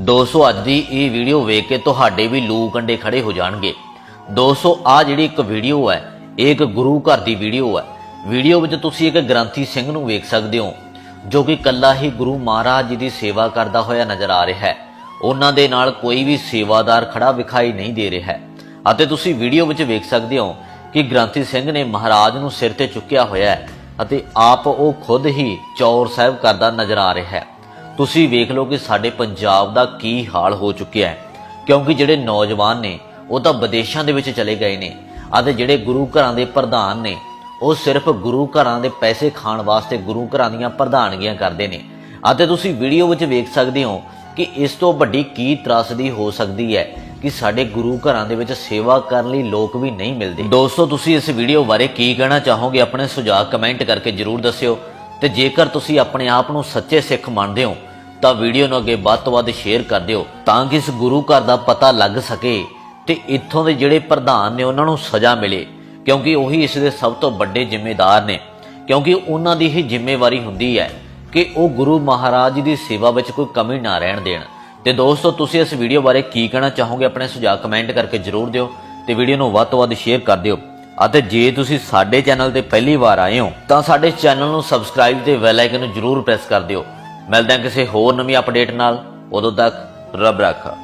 ਦੋਸਤੋ ਅੱਜ ਦੀ ਇਹ ਵੀਡੀਓ ਵੇਖ ਕੇ ਤੁਹਾਡੇ ਵੀ ਲੂ ਕੰਡੇ ਖੜੇ ਹੋ ਜਾਣਗੇ। ਦੋਸਤੋ ਆ ਜਿਹੜੀ ਇੱਕ ਵੀਡੀਓ ਹੈ, ਇਹ ਇੱਕ ਗੁਰੂ ਘਰ ਦੀ ਵੀਡੀਓ ਹੈ। ਵੀਡੀਓ ਵਿੱਚ ਤੁਸੀਂ ਇੱਕ ਗ੍ਰੰਥੀ ਸਿੰਘ ਨੂੰ ਵੇਖ ਸਕਦੇ ਹੋ, ਜੋ ਕਿ ਕੱਲਾ ਹੀ ਗੁਰੂ ਮਹਾਰਾਜ ਜੀ ਦੀ ਸੇਵਾ ਕਰਦਾ ਹੋਇਆ ਨਜ਼ਰ ਆ ਰਿਹਾ ਹੈ। ਉਹਨਾਂ ਦੇ ਨਾਲ ਕੋਈ ਵੀ ਸੇਵਾਦਾਰ ਖੜਾ ਵਿਖਾਈ ਨਹੀਂ ਦੇ ਰਿਹਾ ਹੈ। ਅਤੇ ਤੁਸੀਂ ਵੀਡੀਓ ਵਿੱਚ ਵੇਖ ਸਕਦੇ ਹੋ ਕਿ ਗ੍ਰੰਥੀ ਸਿੰਘ ਨੇ ਮਹਾਰਾਜ ਨੂੰ ਸਿਰ ਤੇ ਚੁੱਕਿਆ ਹੋਇਆ ਹੈ ਅਤੇ ਆਪ ਉਹ ਖੁਦ ਹੀ ਚੌਰ ਸਾਹਿਬ ਕਰਦਾ ਨਜ਼ਰ ਆ ਰਿਹਾ ਹੈ। ਤੁਸੀਂ ਵੇਖ ਲਓ ਕਿ ਸਾਡੇ ਪੰਜਾਬ ਦਾ ਕੀ ਹਾਲ ਹੋ ਚੁੱਕਿਆ ਹੈ। ਕਿਉਂਕਿ ਜਿਹੜੇ ਨੌਜਵਾਨ ਨੇ, ਉਹ ਤਾਂ ਵਿਦੇਸ਼ਾਂ ਦੇ ਵਿੱਚ ਚਲੇ ਗਏ ਨੇ ਅਤੇ ਜਿਹੜੇ ਗੁਰੂ ਘਰਾਂ ਦੇ ਪ੍ਰਧਾਨ ਨੇ, ਉਹ ਸਿਰਫ ਗੁਰੂ ਘਰਾਂ ਦੇ ਪੈਸੇ ਖਾਣ ਵਾਸਤੇ ਗੁਰੂ ਘਰਾਂ ਦੀਆਂ ਪ੍ਰਧਾਨਗੀਆਂ ਕਰਦੇ ਨੇ। ਅਤੇ ਤੁਸੀਂ ਵੀਡੀਓ ਵਿੱਚ ਵੇਖ ਸਕਦੇ ਹੋ ਕਿ ਇਸ ਤੋਂ ਵੱਡੀ ਕੀ ਤਰਾਸਦੀ ਹੋ ਸਕਦੀ ਹੈ ਕਿ ਸਾਡੇ ਗੁਰੂ ਘਰਾਂ ਦੇ ਵਿੱਚ ਸੇਵਾ ਕਰਨ ਲਈ ਲੋਕ ਵੀ ਨਹੀਂ ਮਿਲਦੇ। ਦੋਸਤੋ, ਤੁਸੀਂ ਇਸ ਵੀਡੀਓ ਬਾਰੇ ਕੀ ਕਹਿਣਾ ਚਾਹੋਗੇ? ਆਪਣੇ ਸੁਝਾਅ ਕਮੈਂਟ ਕਰਕੇ ਜਰੂਰ ਦੱਸਿਓ। ਤੇ ਜੇਕਰ ਤੁਸੀਂ ਆਪਣੇ ਆਪ ਨੂੰ ਸੱਚੇ ਸਿੱਖ ਮੰਨਦੇ ਹੋ, ਤਾਂ ਵੀਡੀਓ ਨੂੰ ਅੱਗੇ ਵੱਧ ਤੋਂ ਵੱਧ ਸ਼ੇਅਰ ਕਰ ਦਿਓ, ਤਾਂ ਕਿ ਇਸ ਗੁਰੂ ਘਰ ਦਾ ਪਤਾ ਲੱਗ ਸਕੇ ਤੇ ਇੱਥੋਂ ਦੇ ਜਿਹੜੇ ਪ੍ਰਧਾਨ ਨੇ ਉਹਨਾਂ ਨੂੰ ਸਜ਼ਾ ਮਿਲੇ। ਕਿਉਂਕਿ ਉਹੀ ਇਸ ਦੇ ਸਭ ਤੋਂ ਵੱਡੇ ਜ਼ਿੰਮੇਦਾਰ ਨੇ। ਕਿਉਂਕਿ ਉਹਨਾਂ ਦੀ ਹੀ ਜ਼ਿੰਮੇਵਾਰੀ ਹੁੰਦੀ ਹੈ ਕਿ ਉਹ ਗੁਰੂ ਮਹਾਰਾਜ ਜੀ ਦੀ ਸੇਵਾ ਵਿੱਚ ਕੋਈ ਕਮੀ ਨਾ ਰਹਿਣ ਦੇਣ। ਤੇ ਦੋਸਤੋ, ਤੁਸੀਂ ਇਸ ਵੀਡੀਓ ਬਾਰੇ ਕੀ ਕਹਿਣਾ ਚਾਹੋਗੇ, ਆਪਣੇ ਸੁਝਾਅ ਕਮੈਂਟ ਕਰਕੇ ਜਰੂਰ ਦਿਓ ਤੇ ਵੀਡੀਓ ਨੂੰ ਵੱਧ ਤੋਂ ਵੱਧ ਸ਼ੇਅਰ ਕਰ ਦਿਓ। ਅਤੇ ਜੇ ਤੁਸੀਂ ਸਾਡੇ ਚੈਨਲ ਤੇ ਪਹਿਲੀ ਵਾਰ ਆਏ ਹੋ, ਤਾਂ ਸਾਡੇ ਚੈਨਲ ਨੂੰ ਸਬਸਕ੍ਰਾਈਬ ਤੇ ਬੈਲ ਆਈਕਨ ਨੂੰ ਜਰੂਰ ਪ੍ਰੈਸ ਕਰ ਦਿਓ। ਮਿਲਦੇ ਹਾਂ ਕਿਸੇ ਹੋਰ ਨਵੀਂ ਅਪਡੇਟ ਨਾਲ। ਉਦੋਂ ਤੱਕ ਰੱਬ ਰਾਖਾ।